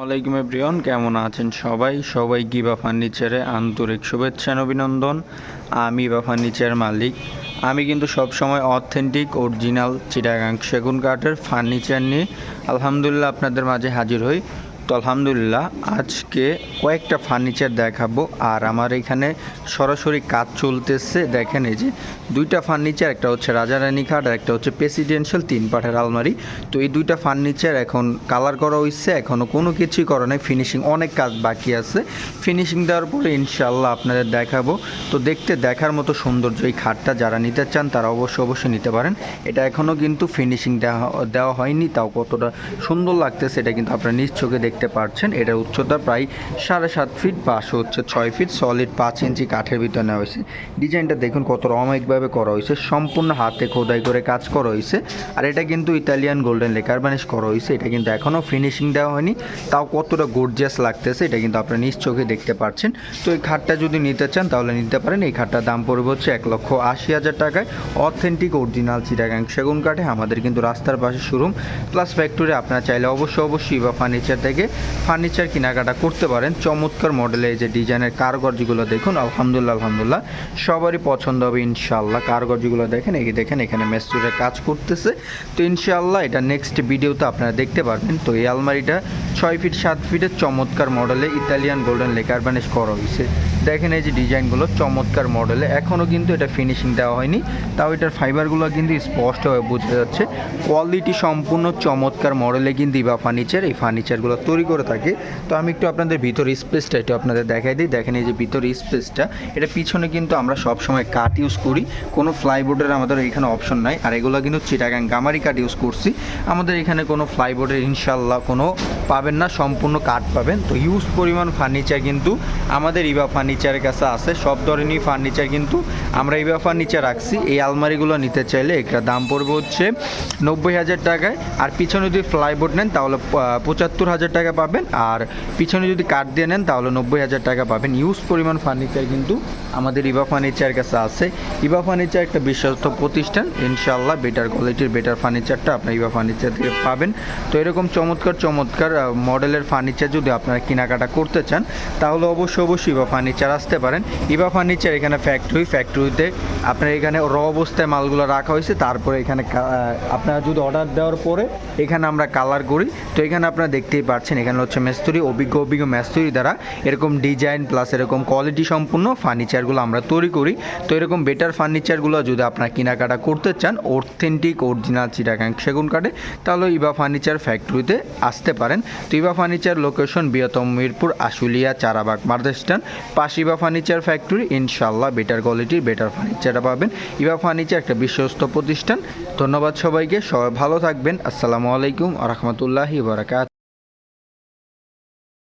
ওয়ালাইকুম এভরিওয়ান, কেমন আছেন সবাই? সবাই গিবা ফার্নিচারে আন্তরিক শুভেচ্ছা অভিনন্দন? আমি বা ফার্নিচার মালিক। আমি কিন্তু সব সময় অথেন্টিক, অরিজিনাল চিটাগাং সেগুন কাঠের ফার্নিচার নিয়ে আলহামদুলিল্লাহ আপনাদের মাঝে হাজির হই। তো আলহামদুলিল্লাহ, আজকে কয়েকটা ফার্নিচার দেখাবো। আর আমার এখানে সরাসরি কাজ চলতেছে। দেখেন এই যে দুইটা ফার্নিচার একটা হচ্ছে রাজারানী খাট আর একটা হচ্ছে প্রেসিডেন্সিয়াল তিন পাঠের আলমারি। তো এই দুইটা ফার্নিচার এখন কালার করা হয়েছে এখনও কোনো কিছুই করা নাই। ফিনিশিং অনেক কাজ বাকি আছে। ফিনিশিং দেওয়ার পরে ইনশাল্লাহ আপনাদের দেখাবো। তো দেখতে দেখার মতো সৌন্দর্য এই খাটটা যারা নিতে চান, তারা অবশ্যই অবশ্যই নিতে পারেন। এটা এখনও কিন্তু ফিনিশিং দেওয়া দেওয়া হয়নি, তাও কতটা সুন্দর লাগতেছে, এটা কিন্তু আপনারা নিজ চোখে দেখতে পাচ্ছেন, এটার উচ্চতা প্রায় সাড়ে সাত ফিট পাশে হচ্ছে ছয় ফিট সলিড পাঁচ ইঞ্চি কাঠের ভিতরে নেওয়া হয়েছে। ডিজাইনটা দেখুন কত রমায়িকভাবে করা হয়েছে, সম্পূর্ণ হাতে খোদাই করে কাজ করা হয়েছে। আর এটা কিন্তু ইতালিয়ান গোল্ডেন লেকার বানিশ করা হয়েছে, এটা কিন্তু এখনও ফিনিশিং দেওয়া হয়নি, তাও কতটা গর্জিয়াস লাগতেছে, এটা কিন্তু আপনারা নিজ চোখে দেখতে পাচ্ছেন। তো এই খাটটা যদি নিতে চান, তাহলে নিতে পারেন, এই খাটটার দাম পড়বে হচ্ছে এক লক্ষ আশি হাজার টাকায়। অথেন্টিক অরিজিনাল চিটাগাং সেগুন কাঠে, আমাদের কিন্তু রাস্তার পাশে শোরুম প্লাস ফ্যাক্টরি আপনারা চাইলে অবশ্যই অবশ্যই বা ফার্নিচার থেকে ফার্নিচার কেনাকাটা করতে পারেন। চমৎকার মডেলে এই যে ডিজাইনের কারুকার্যগুলো দেখুন, আলহামদুলিল্লাহ আলহামদুলিল্লাহ। সবারই পছন্দ হবে ইনশাল্লাহ কারুকার্যগুলো দেখেন, এই দেখেন, এখানে মেস্তুরে কাজ করতেছে। তো ইনশাল্লাহ এটা নেক্সট ভিডিওতে আপনারা দেখতে পারবেন। তো এই আলমারিটা ছয় ফিট সাত ফিটের চমৎকার মডেলে ইতালিয়ান গোল্ডেন লেকার বানিশ করা হয়েছে। দেখেন এই যে ডিজাইনগুলো চমৎকার মডেলে এখনও কিন্তু এটা ফিনিশিং দেওয়া হয়নি। তাও এটার ফাইবারগুলো কিন্তু স্পষ্টভাবে বোঝা যাচ্ছে। কোয়ালিটি সম্পূর্ণ চমৎকার মডেলে কিন্তু ইবা ফার্নিচার এই ফার্নিচারগুলো তৈরি করে থাকে। তো আমি একটু আপনাদের ভিতর স্পেসটা একটু আপনাদের দেখাই দিই। দেখেন এই যে ভিতর স্পেসটা এটা পিছনে কিন্তু আমরা সব সময় কাঠ ইউজ করি। কোনো ফ্লাইবোর্ডের আমাদের এখানে অপশন নাই। আর এগুলো কিন্তু চিটাগাং গামারি কাঠ ইউজ করছি। আমাদের এখানে কোনো ফ্লাইবোর্ডের ইনশাল্লাহ কোনো পাবেন না। সম্পূর্ণ কাঠ পাবেন। তো ইউজ পরিমাণ ফার্নিচার কিন্তু আমাদের ইবা ফার্নিচারের কাছে আছে। সব ধরনের ফার্নিচার কিন্তু আমরা ইবা ফার্নিচার রাখছি। এই আলমারিগুলো নিতে চাইলে একটা দাম পড়বে হচ্ছে নব্বই হাজার টাকায়। আর পিছনে যদি ফ্লাইবোর্ড নেন তাহলে পঁচাত্তর হাজার টাকা পাবেন। আর পিছনে যদি কাঠ দিয়ে নেন, তাহলে নব্বই হাজার টাকা পাবেন। ইউজ পরিমাণ ফার্নিচার কিন্তু আমাদের ইবা ফার্নিচারের কাছে আছে। ইবা ফার্নিচার একটা বিশ্বস্ত প্রতিষ্ঠান। ইনশাল্লাহ বেটার কোয়ালিটির বেটার ফার্নিচারটা আপনার ইবা ফার্নিচার থেকে পাবেন। তো এরকম চমৎকার চমৎকার মডেলের ফার্নিচার যদি আপনারা কেনাকাটা করতে চান, তাহলে অবশ্যই অবশ্যই ইবা ফার্নিচার আসতে পারেন। ইবা ফার্নিচার এখানে ফ্যাক্টরি ফ্যাক্টরিতে আপনার এখানে র অবস্থায় মালগুলো রাখা হয়েছে। তারপরে এখানে আপনারা যদি অর্ডার দেওয়ার পরে এখানে আমরা কালার করি। তো এখানে আপনারা দেখতেই পাচ্ছেন। এখানে হচ্ছে মেস্তুরি, অভিজ্ঞ অভিজ্ঞ মেস্তুরি দ্বারা এরকম ডিজাইন প্লাস এরকম কোয়ালিটি সম্পূর্ণ ফার্নিচারগুলো আমরা তৈরি করি। তো এরকম বেটার ফার্নিচারগুলো যদি আপনারা কেনাকাটা করতে চান অথেন্টিক অরিজিনাল চিটাগাং সেগুন কাঠে, তাহলে ইবা ফার্নিচার ফ্যাক্টরিতে আসতে পারেন। তো ইবা ফার্নিচার লোকেশন বৃহত্তম মিরপুর, আশুলিয়া, চারাবাগ মার্দেস্টান পাশে ইবা ফার্নিচার ফ্যাক্টরি ইনশাল্লাহ বেটার কোয়ালিটির বেটার ফার্নিচারটা পাবেন। ইবা ফার্নিচার একটা বিশ্বস্ত প্রতিষ্ঠান। ধন্যবাদ সবাইকে, সবাই ভালো থাকবেন। আসসালামু আলাইকুম রহমতুল্লাহি বারাকাত